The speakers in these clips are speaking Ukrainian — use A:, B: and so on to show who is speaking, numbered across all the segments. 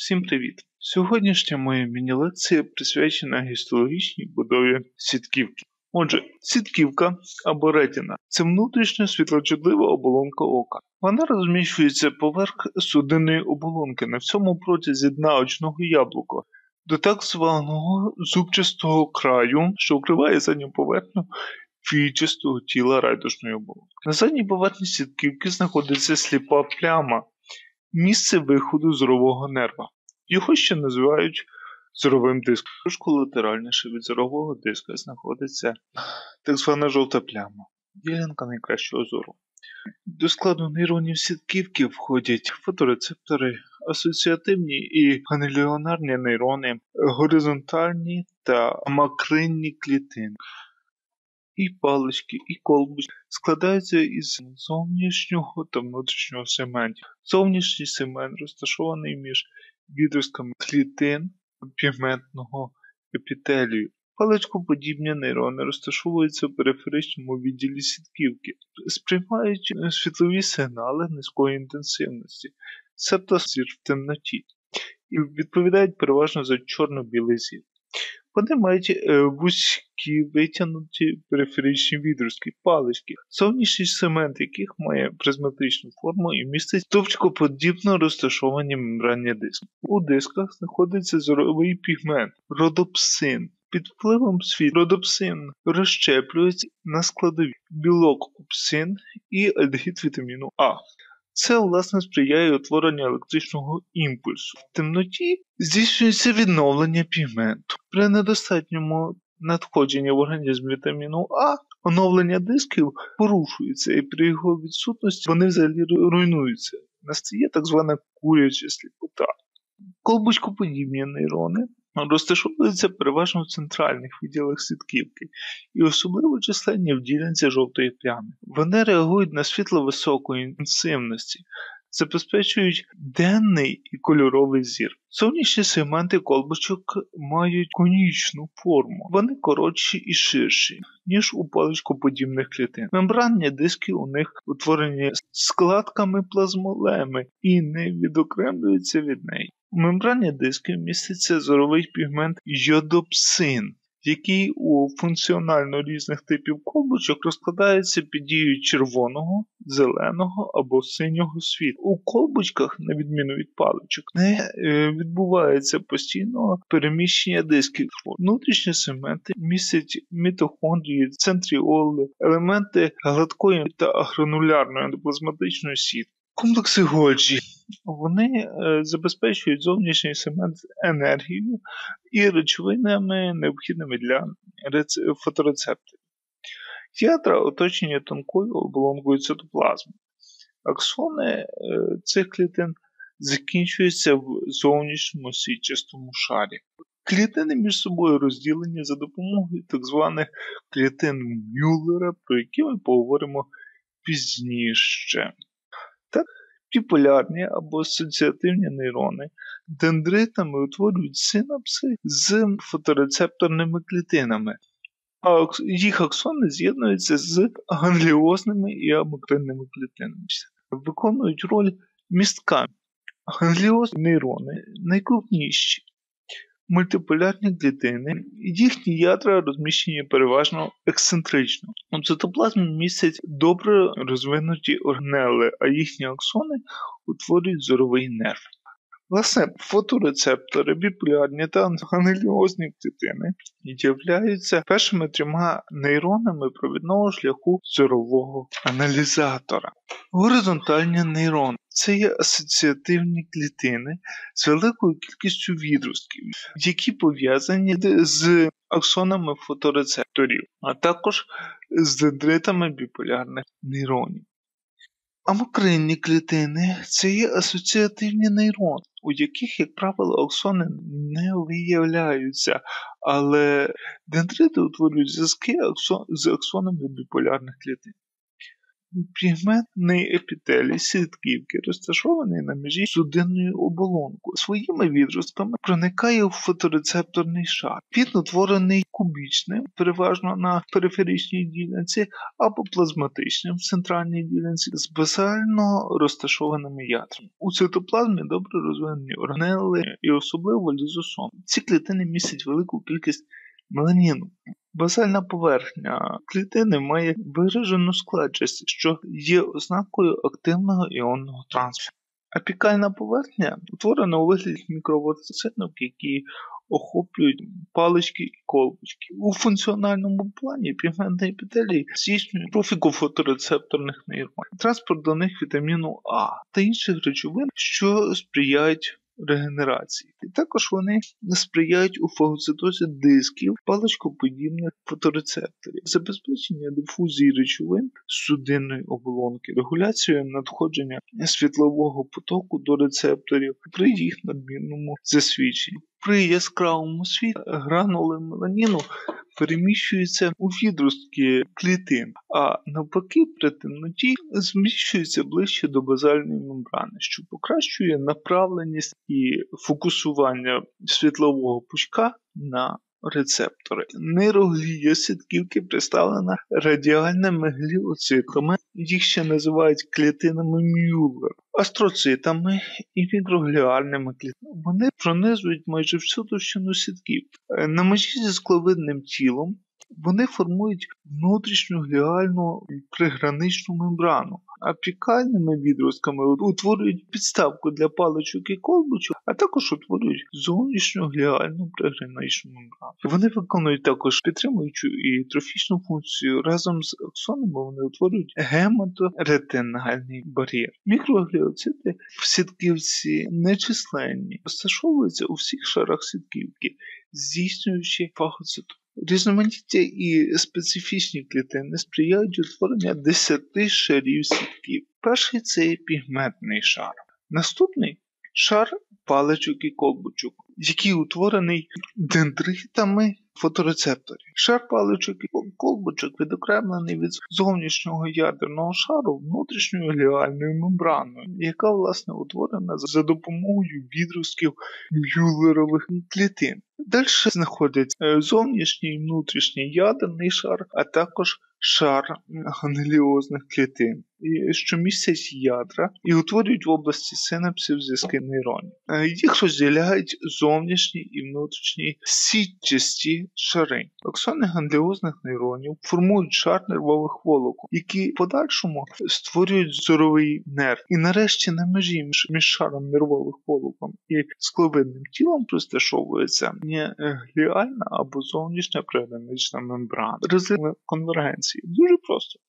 A: Всім привіт! Сьогоднішня моя міні-лекція присвячена гістологічній будові сітківки. Отже, сітківка або ретіна це внутрішня світлочутлива оболонка ока. Вона розміщується поверх судинної оболонки на всьому протязі дна очного яблука до так званого зубчастого краю, що укриває задню поверхню фічистого тіла райдушної оболонки. На задній поверхні сітківки знаходиться сліпа пляма, місце виходу зорового нерва. Його ще називають зоровим диском. Тож колатеральніше від зорового диска знаходиться так звана жовта пляма, ділянка найкращого зору. До складу нейронів сітківки входять фоторецептори, асоціативні і гангліонарні нейрони, горизонтальні та макринні клітини. І палички, і колбочки складаються із зовнішнього та внутрішнього сегментів. Зовнішній сегмент розташований між відростками клітин пігментного епітелію. Паличкоподібні нейрони розташовуються в периферичному відділі сітківки, сприймають світлові сигнали низької інтенсивності, себто зір в темноті, і відповідають переважно за чорно-білий зір. Вони мають е, вузькі витягнуті периферичні відростки, палички, зовнішній сегмент яких має призматичну форму і містить стовпчикоподібно розташовані мембранні диски. У дисках знаходиться зоровий пігмент, родопсин. Під впливом світла родопсин розщеплюється на складові білок опсин і альдегід вітаміну А. Це, власне, сприяє утворенню електричного імпульсу. В темноті здійснюється відновлення пігменту. При недостатньому надходженні в організм вітаміну А оновлення дисків порушується, і при його відсутності вони взагалі руйнуються. Настає так звана куряча сліпота. Колбочкоподібні нейрони розташовуються переважно в центральних відділах сітківки і особливо численні в ділянці жовтої плями. Вони реагують на світло високої інтенсивності, забезпечують денний і кольоровий зір. Зовнішні сегменти колбочок мають конічну форму, вони коротші і ширші, ніж у паличкоподібних клітин. Мембранні диски у них утворені складками плазмолеми і не відокремлюються від неї. У мембрані диски міститься зоровий пігмент йодопсин, який у функціонально різних типів колбочок розкладається під дією червоного, зеленого або синього світла. У колбочках, на відміну від паличок, не е, відбувається постійного переміщення дисків. Внутрішні сегменти містять мітохондрії, центріоли, елементи гладкої та гранулярної ендоплазматичної сітки. Комплекси Годжі вони е, забезпечують зовнішній сегмент енергією і речовинами, необхідними для фоторецепторів. Ядра оточені тонкою оболонкою цитоплазми. Аксони е, цих клітин закінчуються в зовнішньому сітчастому шарі. Клітини між собою розділені за допомогою так званих клітин Мюллера, про які ми поговоримо пізніше. Так, піпулярні або асоціативні нейрони дендритами утворюють синапси з фоторецепторними клітинами, а їх аксони з'єднуються з гангліозними і амокринними клітинами, виконують роль містка. Гангліозні нейрони найкрупніші, мультиполярні клітини, їхні ядра розміщені переважно ексцентрично. У цитоплазмі містять добре розвинуті оргнели, а їхні аксони утворюють зоровий нерв. Власне, фоторецептори, біполярні та ангеліозні клітини являються першими трьома нейронами провідного шляху зорового аналізатора. Горизонтальні нейрони це є асоціативні клітини з великою кількістю відростків, які пов'язані з аксонами фоторецепторів, а також з дендритами біполярних нейронів. Амокринні клітини це є асоціативні нейрони, у яких, як правило, аксони не виявляються, але дендрити утворюють зв'язки з аксонами біполярних клітин. Пігментний епітелій сітківки розташований на межі судинною оболонкою. Своїми відростками проникає в фоторецепторний шар. Він утворений кубічним, переважно на периферичній ділянці, або плазматичним в центральній ділянці з базально розташованими ядрами. У цитоплазмі добре розвинені органели і особливо лізосом. Ці клітини містять велику кількість меланіну. Базальна поверхня клітини має виражену складчість, що є ознакою активного іонного трансферу. Апікальна поверхня утворена у вигляді мікроватоцинок, які охоплюють палички і колбочки. У функціональному плані пігментний епітелій здійснює профіку фоторецепторних нейронів, транспорт до них вітаміну А та інших речовин, що сприяють регенерації. Також вони не сприяють у фагоцитозі дисків паличкоподібних фоторецепторів, забезпечення дифузії речовин судинної оболонки, регуляцію надходження світлового потоку до рецепторів при їх надмірному засвідченні. При яскравому світі гранули меланіну переміщуються у відростки клітин, а навпаки, при темноті зміщуються ближче до базальної мембрани, що покращує направленість і фокусування світлового пучка на рецептори. Нейроглія сітківки представлена радіальними гліоцитами, їх ще називають клітинами Мюллера, астроцитами і мікрогліальними клітинами. Вони пронизують майже всю товщину сітків. На межі зі скловидним тілом вони формують внутрішню гліальну приграничну мембрану, апікальними відростками утворюють підставку для паличок і колбочок, а також утворюють зовнішню гліальну приграничну мембрану. Вони виконують також підтримуючу і трофічну функцію. Разом з аксонами вони утворюють гематоретинальний бар'єр. Мікрогліоцити в сітківці нечисленні, розташовуються у всіх шарах сітківки, здійснюючи фагоцитоз. Різноманіття і специфічні клітини сприяють утворенню 10 шарів сітків. Перший це пігментний шар. Наступний шар паличок і колбочок, який утворений дендритами фоторецепторів. Шар паличок і колбочок відокремлений від зовнішнього ядерного шару внутрішньою гліальною мембраною, яка власне утворена за допомогою відростків мюллерових клітин. Далі знаходять зовнішній і внутрішній ядерний шар, а також шар гангліозних клітин, що містять ядра і утворюють в області синапсів зв'язки нейронів. Їх розділяють зовнішні і внутрішні сітчасті шари. Оксони гангліозних нейронів формують шар нервових волокон, які в подальшому створюють зоровий нерв. І нарешті на межі між шаром нервових волокон і скловидним тілом розташовується гліальна або зовнішня пригранична мембрана. Розрив конвергенції. Дуже просто.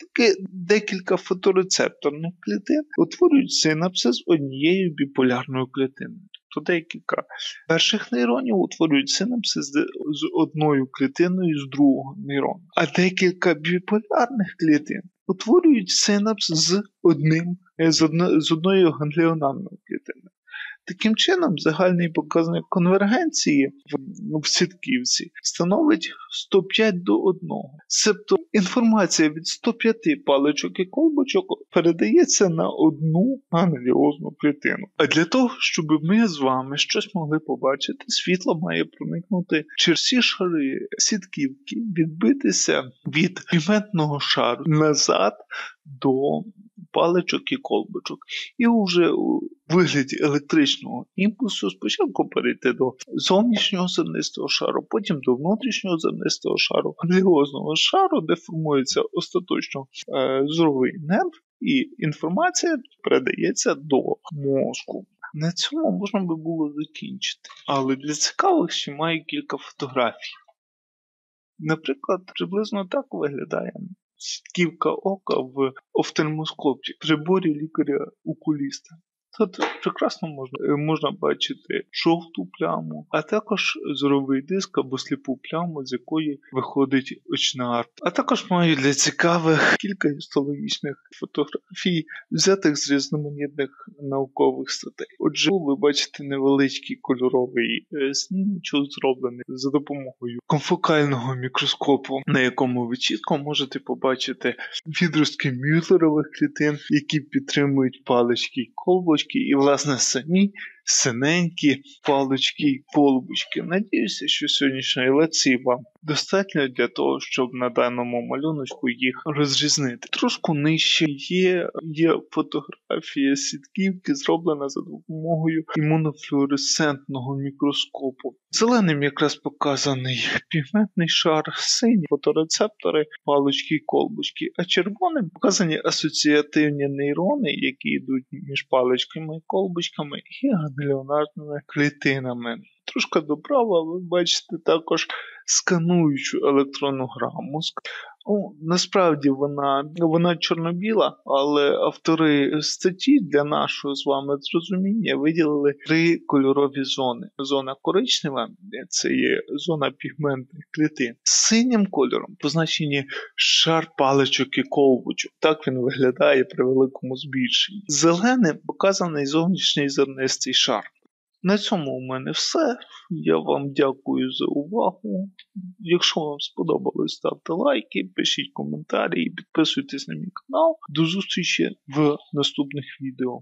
A: Таке декілька фоторецепторних клітин утворюють синапси з однією біполярною клітиною. Тобто декілька перших нейронів утворюють синапси з, одною клітиною з другого нейрону, а декілька біполярних клітин утворюють синапс з одним з, одно, з одною гангліональною клітиною. Таким чином, загальний показник конвергенції в, сітківці становить 105 до 1. Себто інформація від 105 паличок і колбочок передається на одну гангліозну клітину. А для того, щоб ми з вами щось могли побачити, світло має проникнути через всі шари сітківки, відбитися від пігментного шару назад до паличок і колбочок. І вже у вигляді електричного імпульсу спочатку перейти до зовнішнього зернистого шару, потім до внутрішнього зернистого шару, гліозного шару, де формується остаточно е, зоровий нерв, і інформація передається до мозку. На цьому можна би було закінчити. Але для цікавих ще маю кілька фотографій. Наприклад, приблизно так виглядає сітківка ока в офтальмоскопі, приборі лікаря-окуліста. Тут прекрасно можна е, можна бачити жовту пляму, а також зоровий диск або сліпу пляму, з якої виходить очна арта. А також маю для цікавих кілька гістологічних фотографій, взятих з різноманітних наукових статей. Отже, ви бачите невеличкий кольоровий е, снімочок, зроблений за допомогою конфокального мікроскопу, на якому ви чітко можете побачити відростки мюллерових клітин, які підтримують палички й колбочки, і, власне, самі синенькі палочки й полбочки. Надіюся, що сьогоднішньої лекції вам достатньо для того, щоб на даному малюночку їх розрізнити. Трошку нижче є, є фотографія сітківки, зроблена за допомогою імунофлюоресцентного мікроскопу. Зеленим якраз показаний пігментний шар, сині фоторецептори, палички й колбочки, а червоним показані асоціативні нейрони, які йдуть між паличками і колбочками, і гангліонарними клітинами. Трошки доправа, ви бачите також скануючу електронну граму. Ну, насправді вона вона чорно-біла, але автори статті для нашого з вами зрозуміння виділили три кольорові зони. Зона коричнева це є зона пігментних клітин. Синім кольором позначені шар паличок і ковбочок. Так він виглядає при великому збільшенні. Зеленим показаний зовнішній зернистий шар. На цьому у мене все. Я вам дякую за увагу. Якщо вам сподобалось, ставте лайки, пишіть коментарі, підписуйтесь на мій канал. До зустрічі в наступних відео.